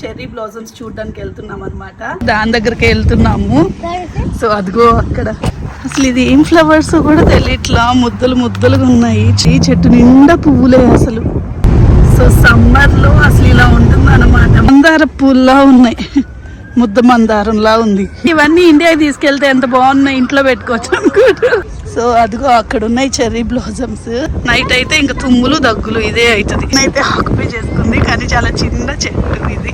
Cherry blossoms చూడడానికి వెళ్తున్నాం అనమాట దాని దగ్గరికి వెళ్తున్నాము. సో అదిగో అక్కడ. అసలు ఇది ఏం ఫ్లవర్స్ కూడా తెలియట్లా. ముద్దలు ముద్దలుగా ఉన్నాయి. ఈ చెట్టు నిండా పువ్వులే అసలు. సో సమ్మర్లో అసలు ఇలా ఉంటుంది అనమాట మందార పూల్లా ఉన్నాయి. ముద్ద మందారంలా ఉంది. ఇవన్నీ ఇండియాకి తీసుకెళ్తే ఎంత బాగున్నాయి. ఇంట్లో పెట్టుకోవచ్చు అనుకుంటా. సో అదిగో అక్కడ ఉన్నాయి చెర్రీ బ్లాజమ్స్ నైట్ అయితే ఇంకా తుమ్ములు దగ్గులు ఇదే అవుతుంది. అయితే ఆక్యుపై చేసుకుంది. కానీ చాలా చిన్న చెట్టు ఇది.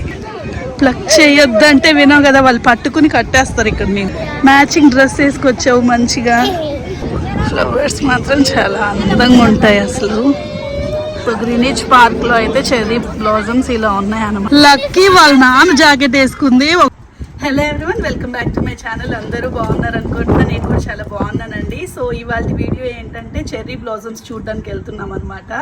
ప్లక్ చేయొద్దంటే వినవు కదా వాళ్ళు పట్టుకుని కట్టేస్తారు ఇక్కడ నేను మ్యాచింగ్ డ్రెస్ వేసుకొచ్చావు మంచిగా. ఫ్లవర్స్ మాత్రం చాలా అందంగా ఉంటాయి అసలు. గ్రీనేజ్ పార్క్లో అయితే చెర్రీ బ్లాజమ్స్ ఇలా ఉన్నాయి అన్నమాట లక్కీ వాళ్ళ నాన్న జాకెట్ వేసుకుంది. Hello everyone welcome back to my channel అందరూ బాగున్నారు అనుకుంటున్నా నేను కూడా చాలా బాగున్నాను సో ఇవాళ వీడియో ఏంటంటే చెర్రీ బ్లాజమ్స్ చూడడానికి వెళ్తున్నాం అనమాట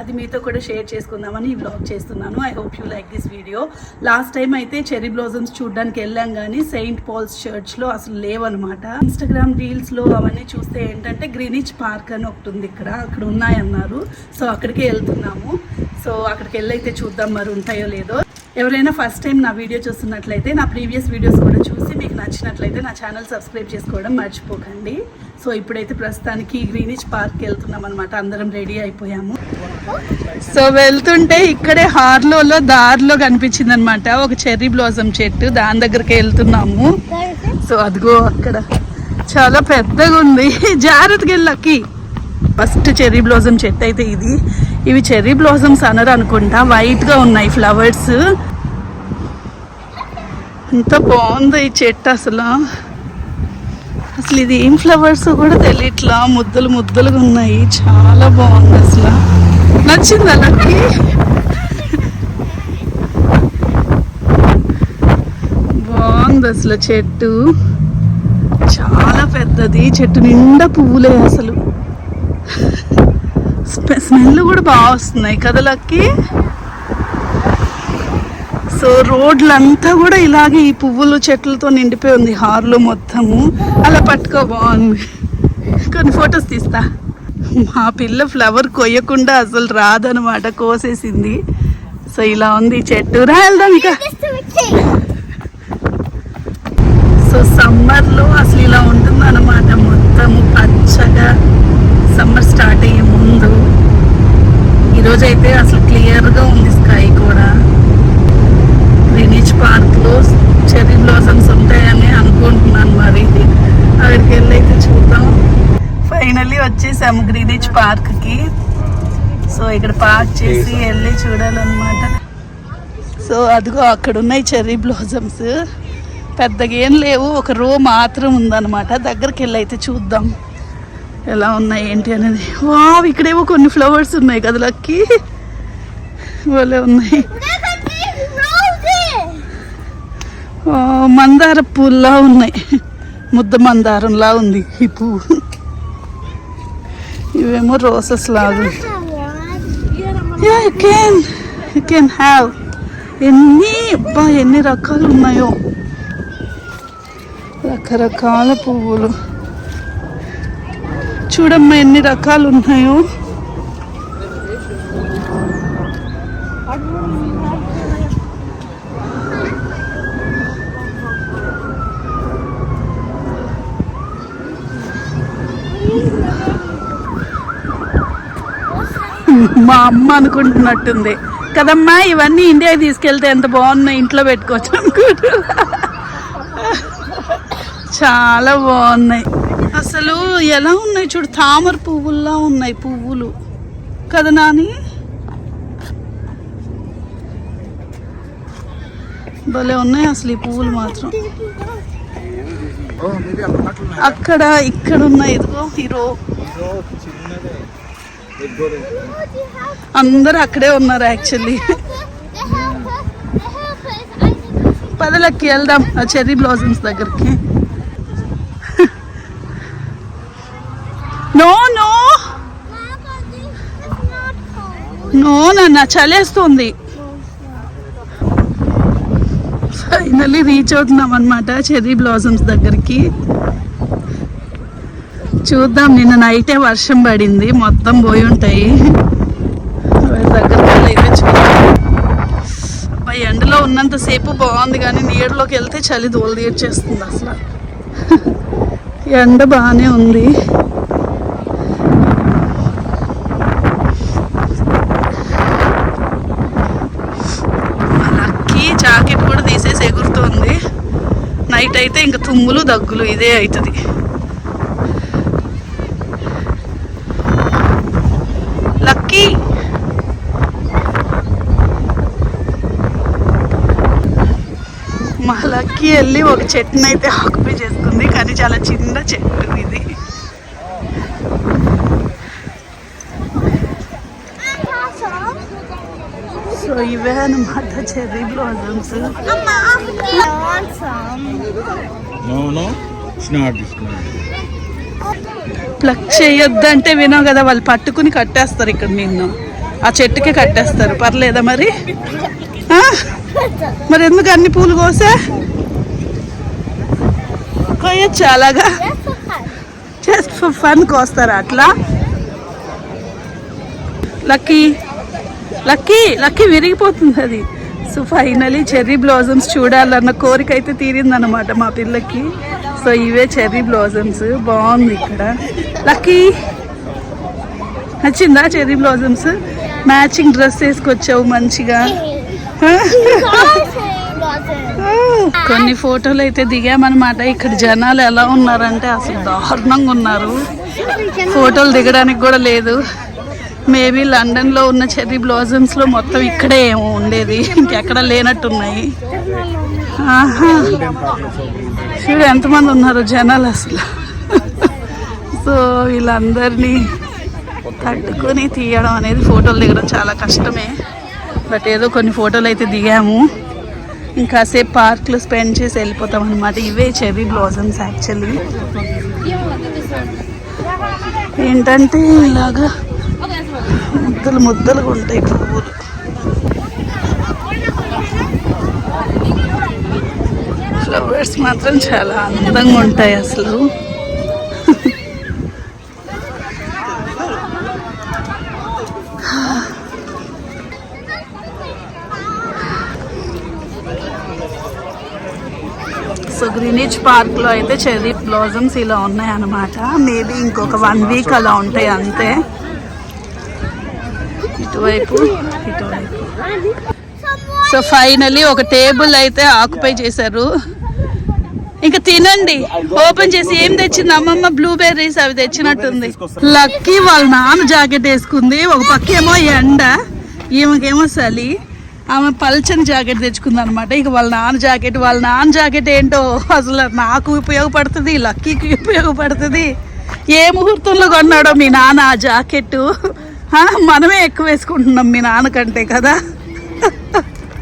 అది మీతో కూడా షేర్ చేసుకుందామని ఈ బ్లాగ్ చేస్తున్నాను. I hope you like this video last time అయితే చెర్రీ బ్లాజమ్స్ చూడడానికి వెళ్ళాం కానీ సెయింట్ పాల్స్ చర్చ్లో అసలు లేవన్నమాట. ఇన్స్టాగ్రామ్ రీల్స్లో అవన్నీ చూస్తే ఏంటంటే గ్రీనిచ్ పార్క్ అని ఒకటి ఉంది ఇక్కడ. అక్కడ ఉన్నాయన్నారు. సో అక్కడికే వెళ్తున్నాము. సో అక్కడికి వెళ్ళైతే చూద్దాం మరి ఉంటాయో లేదో. ఎవరైనా ఫస్ట్ టైం నా వీడియో చూస్తున్నట్లయితే నా ప్రీవియస్ వీడియోస్ కూడా చూసి మీకు నచ్చినట్లయితే నా ఛానల్ సబ్స్క్రైబ్ చేసుకోవడం మర్చిపోకండి. సో ఇప్పుడైతే ప్రస్తుతానికి గ్రీనిచ్ పార్క్ వెళ్తున్నాం అనమాట అందరం రెడీ అయిపోయాము. సో వెళ్తుంటే ఇక్కడే హార్లోలో దారిలో కనిపించింది అనమాట ఒక చెర్రీ బ్లాజమ్ చెట్టు దాని దగ్గరికి వెళ్తున్నాము. సో అదిగో అక్కడ. చాలా పెద్దగా ఉంది. జాగ్రత్తగా వెళ్ళకి ఫస్ట్ చెర్రీ బ్లాజమ్ చెట్టు అయితే ఇది. ఇవి చెర్రీ బ్లాజమ్స్ అనరు అనుకుంటా. వైట్గా ఉన్నాయి ఫ్లవర్స్. ఎంత బాగుంది ఈ చెట్టు అసలు. అసలు ఇది ఏం ఫ్లవర్స్ కూడా తెలియట్లా ముద్దలు ముద్దలుగా ఉన్నాయి. చాలా బాగుంది అసలు. నచ్చింది లక్కి? బాగుంది అసలు చెట్టు. చాలా పెద్దది. చెట్టు నిండా పువ్వులే అసలు. స్మెల్ కూడా బాగా వస్తున్నాయి కథలకి సో రోడ్లంతా కూడా ఇలాగే ఈ పువ్వులు చెట్లతో నిండిపోయి ఉంది హార్లో మొత్తము. అలా పట్టుకో బాగుంది కొన్ని ఫొటోస్ తీస్తా. మా పిల్ల ఫ్లవర్ కొయ్యకుండా అసలు రాదనమాట కోసేసింది. సో ఇలా ఉంది చెట్టు. రా వెళ్దాం ఇక. సో సమ్మర్లో అసలు ఇలా ఉంటుంది అనమాట మొత్తము పచ్చగా సమ్మర్ స్టార్ట్ అయ్యే ముందు. ఈరోజైతే అసలు క్లియర్గా ఉంది స్కై కూడా. గ్రీనిచ్ పార్క్లో చెర్రీ బ్లాసమ్స్ ఉంటాయని అనుకుంటున్నాను మరి అక్కడికి వెళ్ళి అయితే చూద్దాం. ఫైనల్లీ వచ్చేసాము గ్రీనిచ్ పార్క్కి సో ఇక్కడ పార్క్ చేసి వెళ్ళి చూడాలన్నమాట. సో అదిగో అక్కడ ఉన్నాయి చెర్రీ బ్లాజమ్స్ పెద్దగా ఏం లేవు ఒక రో మాత్రం ఉందన్నమాట. దగ్గరికి వెళ్ళి అయితే చూద్దాం. ఎలా ఉన్నాయి ఏంటి అనేది. వావ్ ఇక్కడేమో కొన్ని ఫ్లవర్స్ ఉన్నాయి కదా లక్కి భలే ఉన్నాయి ఆ, మందార పూల్లా ఉన్నాయి. ముద్ద మందారంలా ఉంది ఈ పువ్వు. ఇవేమో రోసెస్ లాగా yeah you can you can have ఎన్ని అబ్బా ఎన్ని రకాలు ఉన్నాయో. రకరకాల పువ్వులు. చూడమ్మా ఎన్ని రకాలు ఉన్నాయో. మా అమ్మ అనుకుంటున్నట్టుంది. కదమ్మా ఇవన్నీ ఇండియాకి తీసుకెళ్తే ఎంత బాగున్నాయి ఇంట్లో పెట్టుకోవచ్చు అనుకుంటా చాలా బాగున్నాయి. అసలు ఎలా ఉన్నాయి చూడు తామర పువ్వుల్లా ఉన్నాయి పువ్వులు. కదా నాని? భలే ఉన్నాయి అసలు ఈ పువ్వులు మాత్రం. అక్కడ ఇక్కడ ఉన్నాయి ఇదిగో హీరో అందరు అక్కడే ఉన్నారు యాక్చువల్లీ పదలకి వెళ్దాం ఆ చెర్రీ బ్లాజమ్స్ దగ్గరికి. No no. నో నాన్న చలేస్తుంది. ఫైనల్లీ రీచ్ అవుతున్నాం అనమాట చెర్రీ బ్లాజమ్స్ దగ్గరికి. చూద్దాం నిన్న నైటే వర్షం పడింది మొత్తం పోయి ఉంటాయి. దగ్గర దగ్గరికి చూద్దాం ఎండలో ఉన్నంతసేపు బాగుంది కానీ నీడలోకి వెళ్తే చలి దోలు తీర్చేస్తుంది అసలు. ఎండ బాగానే ఉంది. లక్కీ జాకెట్ కూడా తీసేసి ఎగురుతుంది. నైట్ అయితే ఇంకా తుమ్ములు దగ్గులు ఇదే అవుతుంది లక్కీ మా లక్కీ వెళ్ళి ఒక చెట్టుని అయితే ఆక్యుపై చేసుకుంది కానీ చాలా చిన్న చెట్టు ఇది. సో ఇవే అనమాట చెర్రీ బ్లాజమ్స్. ప్లక్ చేయొద్దంటే వినావు కదా వాళ్ళు పట్టుకుని కట్టేస్తారు ఇక్కడ నిన్ను. ఆ చెట్టుకి కట్టేస్తారు. పర్లేదా మరి? మరి ఎందుకు అన్ని పూలు కోసా? కొయ్యచ్చు అలాగా? జస్ట్ ఫర్ ఫన్ కోస్తారా అట్లా? లక్కీ లక్కీ లక్కీ విరిగిపోతుంది అది. సో ఫైనలీ చెర్రీ బ్లాజమ్స్ చూడాలన్న కోరిక అయితే తీరిందనమాట మా పిల్లకి. సో ఇవే చెర్రీ బ్లాజమ్స్ బాగుంది ఇక్కడ. లక్కీ నచ్చిందా చెర్రీ బ్లాజమ్స్ మ్యాచింగ్ డ్రెస్ వేసుకొచ్చావు మంచిగా. కొన్ని ఫోటోలు అయితే దిగామన్నమాట. ఇక్కడ జనాలు ఎలా ఉన్నారంటే అసలు దారుణంగా ఉన్నారు. ఫోటోలు దిగడానికి కూడా లేదు. మేబీ లండన్లో ఉన్న చెర్రీ బ్లాజమ్స్లో మొత్తం ఇక్కడే ఏమో ఉండేది. ఇంకెక్కడ లేనట్టున్నాయి. చూడు ఎంతమంది ఉన్నారు జనాలు అసలు. సో వీళ్ళందరినీ తట్టుకొని తీయడం అనేది ఫోటోలు దిగడం చాలా కష్టమే. బట్ ఏదో కొన్ని ఫోటోలు అయితే దిగాము. ఇంకాసేపు పార్క్లో స్పెండ్ చేసి వెళ్ళిపోతాం అనమాట ఇవే చెర్రీ బ్లాజమ్స్ యాక్చువల్లీ. ఏంటంటే ఇలాగా ముద్దలు ముద్దలుగా ఉంటాయి పువ్వులు. ఫ్లవర్స్ మాత్రం చాలా అందంగా ఉంటాయి అసలు. సో గ్రీనిచ్ పార్క్లో అయితే చెర్రీ బ్లాజమ్స్ ఇలా ఉన్నాయి అనమాట మేబీ ఇంకొక వన్ వీక్ అలా ఉంటాయి అంతే. ఇటువైపు ఇటువైపు. సో ఫైనలీ ఒక టేబుల్ అయితే ఆక్యుపై చేశారు. ఇంకా తినండి. ఓపెన్ చేసి ఏం తెచ్చింది? అమ్మమ్మ బ్లూబెర్రీస్ అవి తెచ్చినట్టుంది. లక్కీ వాళ్ళ నాన్న జాకెట్ వేసుకుంది. ఒక పక్క ఏమో ఎండ. ఈమెకేమో చలి. ఆమె పల్చని జాకెట్ తెచ్చుకుంది అనమాట ఇక వాళ్ళ నాన్న జాకెట్ వాళ్ళ నాన్న జాకెట్ ఏంటో అసలు నాకు ఉపయోగపడుతుంది లక్కీకి ఉపయోగపడుతుంది. ఏ ముహూర్తంలో కొన్నాడో మీ నాన్న ఆ జాకెట్ మనమే ఎక్కువ వేసుకుంటున్నాం మీ నాన్న కంటే కదా.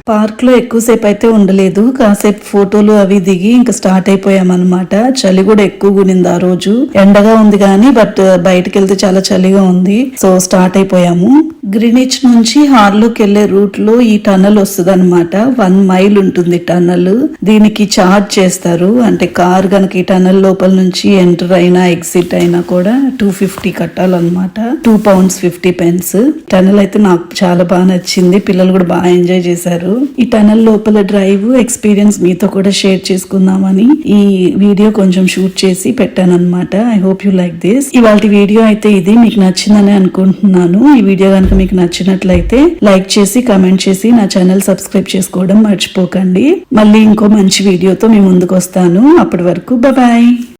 పార్క్లో ఎక్కువసేపు అయితే ఉండలేదు. కాసేపు ఫోటోలు అవి దిగి ఇంకా స్టార్ట్ అయిపోయామన్నమాట. చలి కూడా ఎక్కువ ఉనింది ఆ రోజు. ఎండగా ఉంది కానీ బట్ బయటకు వెళ్తే చాలా చలిగా ఉంది. సో స్టార్ట్ అయిపోయాము. గ్రీనిచ్ నుంచి హార్లోకి వెళ్ళే రూట్లో ఈ టనల్ వస్తుంది అనమాట వన్ మైల్ ఉంటుంది టనల్ దీనికి చార్జ్ చేస్తారు. అంటే కార్ గనక ఈ టనల్ లోపల నుంచి ఎంటర్ అయినా ఎగ్జిట్ అయినా కూడా two fifty కట్టాలన్నమాట. Two pounds fifty pence. Tunnel అయితే నాకు చాలా బాగా నచ్చింది. పిల్లలు కూడా బాగా ఎంజాయ్ చేశారు. ఈ టనల్ లోపల డ్రైవ్ ఎక్స్పీరియన్స్ మీతో కూడా షేర్ చేసుకుందామని ఈ వీడియో కొంచెం షూట్ చేసి పెట్టాను అనమాట I hope you like this ఇవాళ వీడియో అయితే ఇది. మీకు నచ్చిందని అనుకుంటున్నాను. ఈ వీడియో కనుక మీకు నచ్చినట్లయితే లైక్ చేసి కమెంట్ చేసి నా ఛానల్ సబ్స్క్రైబ్ చేసుకోవడం మర్చిపోకండి. మళ్ళీ ఇంకో మంచి వీడియోతో మీ ముందుకు వస్తాను అప్పటి వరకు బాయ్